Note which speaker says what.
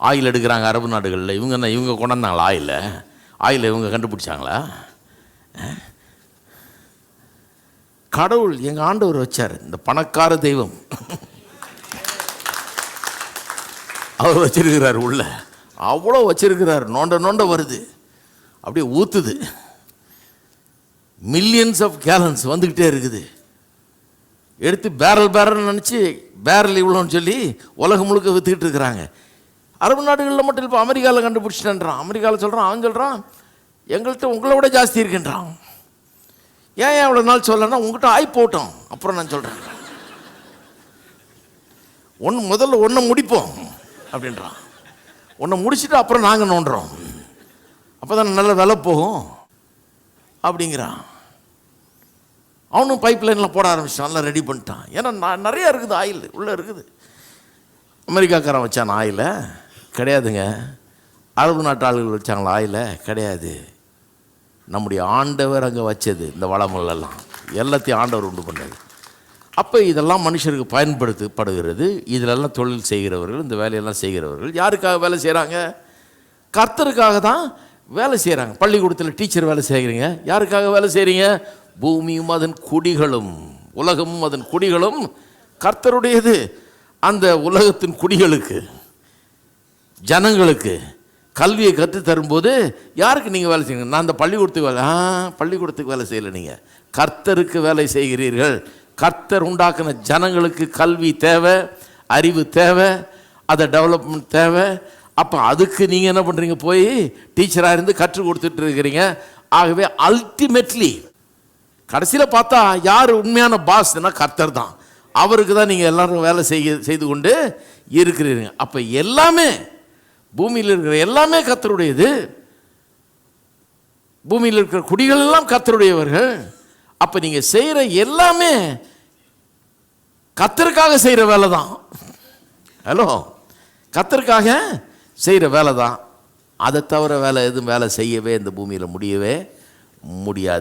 Speaker 1: Oil எடுக்கிறாங்க அரபு நாடுகளில். இவங்க என்ன இவங்க கொண்டாந்தாங்களா ஆயில ஆயிலை இவங்க கண்டுபிடிச்சாங்களா? கடவுள் எங்கள் ஆண்டவர் வச்சார். இந்த பணக்கார தெய்வம். அவர் வச்சிருக்கிறார் உள்ள. அவ்வளோ வச்சிருக்கிறார். நோண்ட நோண்ட வருது. அப்படியே ஊத்துது. மில்லியன்ஸ் ஆஃப் கேலன்ஸ் வந்துக்கிட்டே இருக்குது. எடுத்து பேரல் பேரல் நினச்சி பேரல் இவ்வளோன்னு சொல்லி உலகம் முழுக்க விற்றுக்கிட்டு இருக்கிறாங்க. அரபு நாடுகளில் மட்டும் இப்போ அமெரிக்காவில் கண்டுபிடிச்சிட்டேன்றான். அமெரிக்காவில் சொல்கிறான் அவன் சொல்கிறான் எங்கள்கிட்ட உங்களை விட ஜாஸ்தி இருக்குன்றான். ஏன் ஏன் நாள் சொல்லனா உங்கள்கிட்ட ஆய் போட்டோம். அப்புறம் நான் சொல்கிறேன் ஒன்று முதல்ல ஒன்றை முடிப்போம் அப்படின்றான். ஒன்றை முடிச்சுட்டு அப்புறம் நாங்கள் நோண்டுறோம். அப்போ தான் நல்ல விலை போகும் அப்படிங்கிறான். அவனும் பைப் லைனில் போட ஆரம்பிச்சான் நல்லா ரெடி பண்ணிட்டான். ஏன்னா நான் நிறையா இருக்குது ஆயில் உள்ளே இருக்குது. அமெரிக்காக்காரன் வச்சான் ஆயிலை. கிடையாதுங்க. அரபு நாட்டு ஆளுகள் வச்சாங்களா? ஆயில கிடையாது. நம்முடைய ஆண்டவர் அங்கே வச்சது இந்த வளமுள்ளெல்லாம் எல்லாத்தையும் ஆண்டவர் உண்டு பண்ணது. அப்போ இதெல்லாம் மனுஷருக்கு பயன்படுத்தப்படுகிறது. இதிலெல்லாம் தொழில் செய்கிறவர்கள் இந்த வேலையெல்லாம் செய்கிறவர்கள் யாருக்காக வேலை செய்கிறாங்க கர்த்தருக்காக தான் வேலை செய்கிறாங்க பள்ளிக்கூடத்தில் டீச்சர் வேலை செய்கிறீங்க யாருக்காக வேலை செய்கிறீங்க பூமியும் அதன் குடிகளும் உலகமும் அதன் குடிகளும் கர்த்தருடையது. அந்த உலகத்தின் குடிகளுக்கு. ஜனங்களுக்கு கல்வியை கற்று தரும்போது யாருக்கு நீங்கள் வேலை செய்யுங்க நான் அந்த பள்ளிக்கூடத்துக்கு வேலை ஆ பள்ளிக்கூடத்துக்கு வேலை செய்யலை நீங்கள் கர்த்தருக்கு வேலை செய்கிறீர்கள். கர்த்தர் உண்டாக்கின ஜனங்களுக்கு கல்வி தேவை அறிவு தேவை அதை டெவலப்மெண்ட் தேவை. அப்போ அதுக்கு நீங்கள் என்ன பண்ணுறீங்க போய் டீச்சராக இருந்து கற்றுக் கொடுத்துட்டு இருக்கிறீங்க. ஆகவே அல்டிமேட்லி கடைசியில் பார்த்தா யார் உண்மையான பாஸ்னா கர்த்தர் தான். அவருக்கு தான் நீங்கள் எல்லோரும் வேலை செய்ய செய்து கொண்டு இருக்கிறீங்க. அப்போ எல்லாமே பூமியில் இருக்கிற எல்லாமே கத்தருடையது பூமியில் இருக்கிற குடிகள் எல்லாம் கத்தருடையவர்கள் அப்போ நீங்கள் செய்கிற எல்லாமே கத்தருக்காக செய்கிற வேலை தான் ஹலோ கத்தருக்காக செய்கிற வேலை தான் அதை தவிர வேலை எதுவும் வேலை செய்யவே இந்த பூமியில் முடியவே முடியாது.